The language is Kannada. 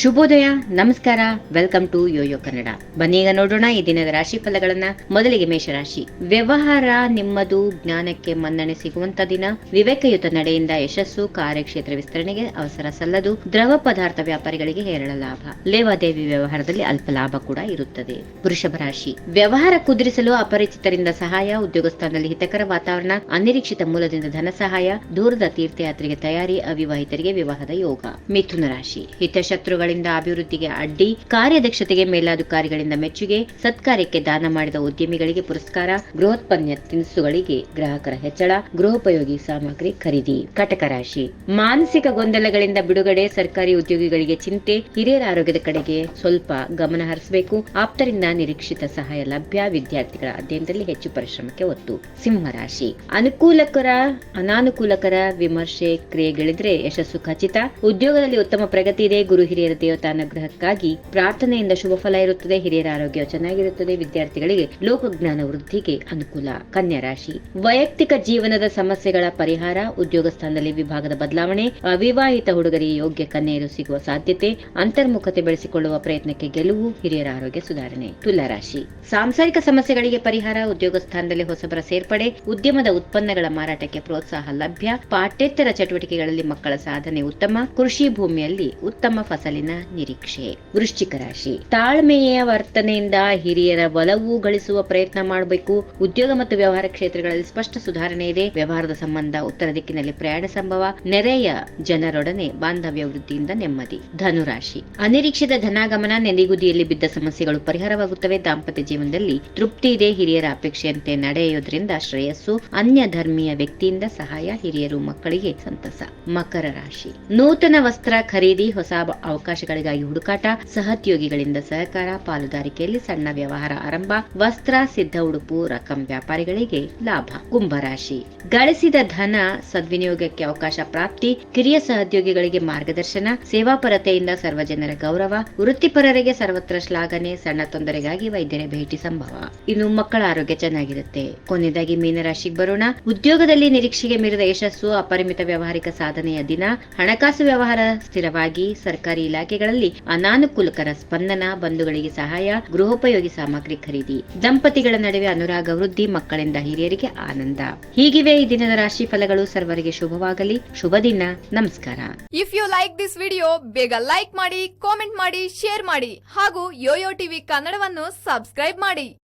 ಶುಭೋದಯ, ನಮಸ್ಕಾರ, ವೆಲ್ಕಮ್ ಟು ಯೋಯೋ ಕನ್ನಡ. ಬನ್ನೀಗ ನೋಡೋಣ ಈ ದಿನದ ರಾಶಿ ಫಲಗಳನ್ನ ಮೊದಲಿಗೆ ಮೇಷರಾಶಿ. ವ್ಯವಹಾರ ನಿಮ್ಮದು ಜ್ಞಾನಕ್ಕೆ ಮನ್ನಣೆ ಸಿಗುವಂತ ದಿನ. ವಿವೇಕಯುತ ನಡೆಯಿಂದ ಯಶಸ್ಸು, ಕಾರ್ಯಕ್ಷೇತ್ರ ವಿಸ್ತರಣೆಗೆ ಅವಸರ ಸಲ್ಲದು. ದ್ರವ ಪದಾರ್ಥ ವ್ಯಾಪಾರಿಗಳಿಗೆ ಹೇರಳ ಲಾಭ. ಲೇವಾದೇವಿ ವ್ಯವಹಾರದಲ್ಲಿ ಅಲ್ಪ ಲಾಭ ಕೂಡ ಇರುತ್ತದೆ. ವೃಷಭ ರಾಶಿ. ವ್ಯವಹಾರ ಕುದುರಿಸಲು ಅಪರಿಚಿತರಿಂದ ಸಹಾಯ ಉದ್ಯೋಗ ಸ್ಥಾನದಲ್ಲಿ ಹಿತಕರ ವಾತಾವರಣ, ಅನಿರೀಕ್ಷಿತ ಮೂಲದಿಂದ ಧನ ಸಹಾಯ, ದೂರದ ತೀರ್ಥಯಾತ್ರೆಗೆ ತಯಾರಿ, ಅವಿವಾಹಿತರಿಗೆ ವಿವಾಹದ ಯೋಗ. ಮಿಥುನ ರಾಶಿ. ಹಿತಶತ್ರುಗಳಿಂದ ಅಭಿವೃದ್ಧಿಗೆ ಅಡ್ಡಿ, ಕಾರ್ಯದಕ್ಷತೆಗೆ ಮೇಲಾಧಿಕಾರಿಗಳಿಂದ ಮೆಚ್ಚುಗೆ ಸತ್ಕಾರ್ಯಕ್ಕೆ ದಾನ ಮಾಡಿದ ಉದ್ಯಮಿಗಳಿಗೆ ಪುರಸ್ಕಾರ, ಗೃಹೋತ್ಪನ್ನ ತಿನಿಸುಗಳಿಗೆ ಗ್ರಾಹಕರ ಹೆಚ್ಚಳ, ಗೃಹೋಪಯೋಗಿ ಸಾಮಗ್ರಿ ಖರೀದಿ, ಕಟಕ ರಾಶಿ. ಮಾನಸಿಕ ಗೊಂದಲಗಳಿಂದ ಬಿಡುಗಡೆ ಸರ್ಕಾರಿ ಉದ್ಯೋಗಿಗಳಿಗೆ ಚಿಂತೆ, ಹಿರಿಯರ ಆರೋಗ್ಯದ ಕಡೆಗೆ ಸ್ವಲ್ಪ ಗಮನ ಹರಿಸಬೇಕು. ಆಪ್ತರಿಂದ ನಿರೀಕ್ಷಿತ ಸಹಾಯ ಲಭ್ಯ. ವಿದ್ಯಾರ್ಥಿಗಳ ಅಧ್ಯಯನದಲ್ಲಿ ಹೆಚ್ಚು ಪರಿಶ್ರಮಕ್ಕೆ ಒತ್ತು. ಸಿಂಹ ರಾಶಿ. ಅನುಕೂಲಕರ, ಅನಾನುಕೂಲಕರ ವಿಮರ್ಶೆ ಕ್ರಿಯೆಗಳಿದ್ರೆ ಯಶಸ್ಸು ಖಚಿತ. ಉದ್ಯೋಗದಲ್ಲಿ ಉತ್ತಮ ಪ್ರಗತಿ ಇದೆ. ಗುರು ಹಿರಿಯರ ದೇವತಾನುಗ್ರಹಕ್ಕಾಗಿ ಪ್ರಾರ್ಥನೆಯಿಂದ ಶುಭ ಫಲ ಇರುತ್ತದೆ. ಹಿರಿಯರ ಆರೋಗ್ಯ ಚೆನ್ನಾಗಿರುತ್ತದೆ. ವಿದ್ಯಾರ್ಥಿಗಳಿಗೆ ಲೋಕಜ್ಞಾನ ವೃದ್ಧಿಗೆ ಅನುಕೂಲ. ಕನ್ಯಾ ರಾಶಿ. ವೈಯಕ್ತಿಕ ಜೀವನದ ಸಮಸ್ಯೆಗಳ ಪರಿಹಾರ, ಉದ್ಯೋಗ ಸ್ಥಾನದಲ್ಲಿ ವಿಭಾಗದ ಬದಲಾವಣೆ, ಅವಿವಾಹಿತ ಹುಡುಗರಿಗೆ ಯೋಗ್ಯ ಕನ್ಯೆಯರು ಸಿಗುವ ಸಾಧ್ಯತೆ, ಅಂತರ್ಮುಖತೆ ಬೆಳೆಸಿಕೊಳ್ಳುವ ಪ್ರಯತ್ನಕ್ಕೆ ಗೆಲುವು, ಹಿರಿಯರ ಆರೋಗ್ಯ ಸುಧಾರಣೆ. ತುಲಾರಾಶಿ ಸಾಂಸಾರಿಕ ಸಮಸ್ಯೆಗಳಿಗೆ ಪರಿಹಾರ, ಉದ್ಯೋಗ ಸ್ಥಾನದಲ್ಲಿ ಹೊಸಬರ ಸೇರ್ಪಡೆ, ಉದ್ಯಮದ ಉತ್ಪನ್ನಗಳ ಮಾರಾಟಕ್ಕೆ ಪ್ರೋತ್ಸಾಹ ಲಭ್ಯ, ಪಾಠ್ಯೇತರ ಚಟುವಟಿಕೆಗಳಲ್ಲಿ ಮಕ್ಕಳ ಸಾಧನೆ ಉತ್ತಮ, ಕೃಷಿ ಭೂಮಿಯಲ್ಲಿ ಉತ್ತಮ ಫಸಲಿನ ನಿರೀಕ್ಷೆ, ವೃಶ್ಚಿಕ ರಾಶಿ. ತಾಳ್ಮೆಯ ವರ್ತನೆಯಿಂದ ಹಿರಿಯರ ಒಲವು ಗಳಿಸುವ ಪ್ರಯತ್ನ ಮಾಡಬೇಕು. ಉದ್ಯೋಗ ಮತ್ತು ವ್ಯವಹಾರ ಕ್ಷೇತ್ರಗಳಲ್ಲಿ ಸ್ಪಷ್ಟ ಸುಧಾರಣೆ ಇದೆ. ವ್ಯವಹಾರದ ಸಂಬಂಧ ಉತ್ತರ ದಿಕ್ಕಿನಲ್ಲಿ ಪ್ರಯಾಣ ಸಂಭವ, ನೆರೆಯ ಜನರೊಡನೆ ಬಾಂಧವ್ಯ ವೃದ್ಧಿಯಿಂದ ನೆಮ್ಮದಿ. ಧನುರಾಶಿ. ಅನಿರೀಕ್ಷಿತ ಧನಾಗಮನ, ನೆನೆಗುದಿಯಲ್ಲಿ ಬಿದ್ದ ಸಮಸ್ಯೆಗಳು ಪರಿಹಾರವಾಗುತ್ತವೆ. ದಾಂಪತ್ಯ ಜೀವನದಲ್ಲಿ ತೃಪ್ತಿ ಇದೆ. ಹಿರಿಯರ ಅಪೇಕ್ಷೆಯಂತೆ ನಡೆಯುವುದರಿಂದ ಶ್ರೇಯಸ್ಸು, ಅನ್ಯ ಧರ್ಮೀಯ ವ್ಯಕ್ತಿಯಿಂದ ಸಹಾಯ, ಹಿರಿಯರು ಮಕ್ಕಳಿಗೆ ಸಂತಸ. ಮಕರ ರಾಶಿ. ನೂತನ ವಸ್ತ್ರ ಖರೀದಿ, ಹೊಸ ಬ- ಅವಕಾಶಗಳಿಗಾಗಿ ಹುಡುಕಾಟ, ಸಹೋದ್ಯೋಗಿಗಳಿಂದ ಸಹಕಾರ, ಪಾಲುದಾರಿಕೆಯಲ್ಲಿ ಸಣ್ಣ ವ್ಯವಹಾರ ಆರಂಭ, ವಸ್ತ್ರ, ಸಿದ್ಧ ಉಡುಪು, ರಕಂ ವ್ಯಾಪಾರಿಗಳಿಗೆ ಲಾಭ. ಕುಂಭರಾಶಿ ಗಳಿಸಿದ ಧನ ಸದ್ವಿನಿಯೋಗಕ್ಕೆ ಅವಕಾಶ ಪ್ರಾಪ್ತಿ, ಕಿರಿಯ ಸಹೋದ್ಯೋಗಿಗಳಿಗೆ ಮಾರ್ಗದರ್ಶನ ಸೇವಾಪರತೆಯಿಂದ ಸರ್ವಜನರ ಗೌರವ, ವೃತ್ತಿಪರರಿಗೆ ಸರ್ವತ್ರ ಶ್ಲಾಘನೆ, ಸಣ್ಣ ತೊಂದರೆಗಾಗಿ ವೈದ್ಯರ ಭೇಟಿ ಸಂಭವ. ಇನ್ನು ಮಕ್ಕಳ ಆರೋಗ್ಯ ಚೆನ್ನಾಗಿರುತ್ತೆ. ಕೊನೆಯದಾಗಿ ಮೀನರಾಶಿಗೆ ಬರೋಣ. ಉದ್ಯೋಗದಲ್ಲಿ ನಿರೀಕ್ಷೆಗೆ ಮೀರಿದ ಯಶಸ್ಸು, ಅಪರಿಮಿತ ವ್ಯವಹಾರಿಕ ಸಾಧನೆಯ ದಿನ, ಹಣಕಾಸು ವ್ಯವಹಾರ ಸ್ಥಿರವಾಗಿ, ಸರ್ಕಾರಿ ಇಲಾಖೆಗಳಲ್ಲಿ ಅನಾನುಕೂಲಕರ ಸ್ಪಂದನ, ಬಂಧುಗಳಿಗೆ ಸಹಾಯ, ಗೃಹೋಪಯೋಗಿ ಸಾಮಗ್ರಿ ಖರೀದಿ, ದಂಪತಿಗಳ ನಡುವೆ ಅನುರಾಗ ವೃದ್ಧಿ, ಮಕ್ಕಳಿಂದ ಹಿರಿಯರಿಗೆ ಆನಂದ. ಹೀಗಿವೆ ಈ ದಿನದ ರಾಶಿ ಫಲಗಳು. ಸರ್ವರಿಗೆ ಶುಭವಾಗಲಿ. ಶುಭ ದಿನ. ನಮಸ್ಕಾರ. If you like this video ಬೇಗ ಲೈಕ್ ಮಾಡಿ ಕಾಮೆಂಟ್ ಮಾಡಿ ಶೇರ್ ಮಾಡಿ ಹಾಗೂ ಯೋಯೋ ಟಿವಿ ಕನ್ನಡವನ್ನು ಸಬ್ಸ್ಕ್ರೈಬ್ ಮಾಡಿ.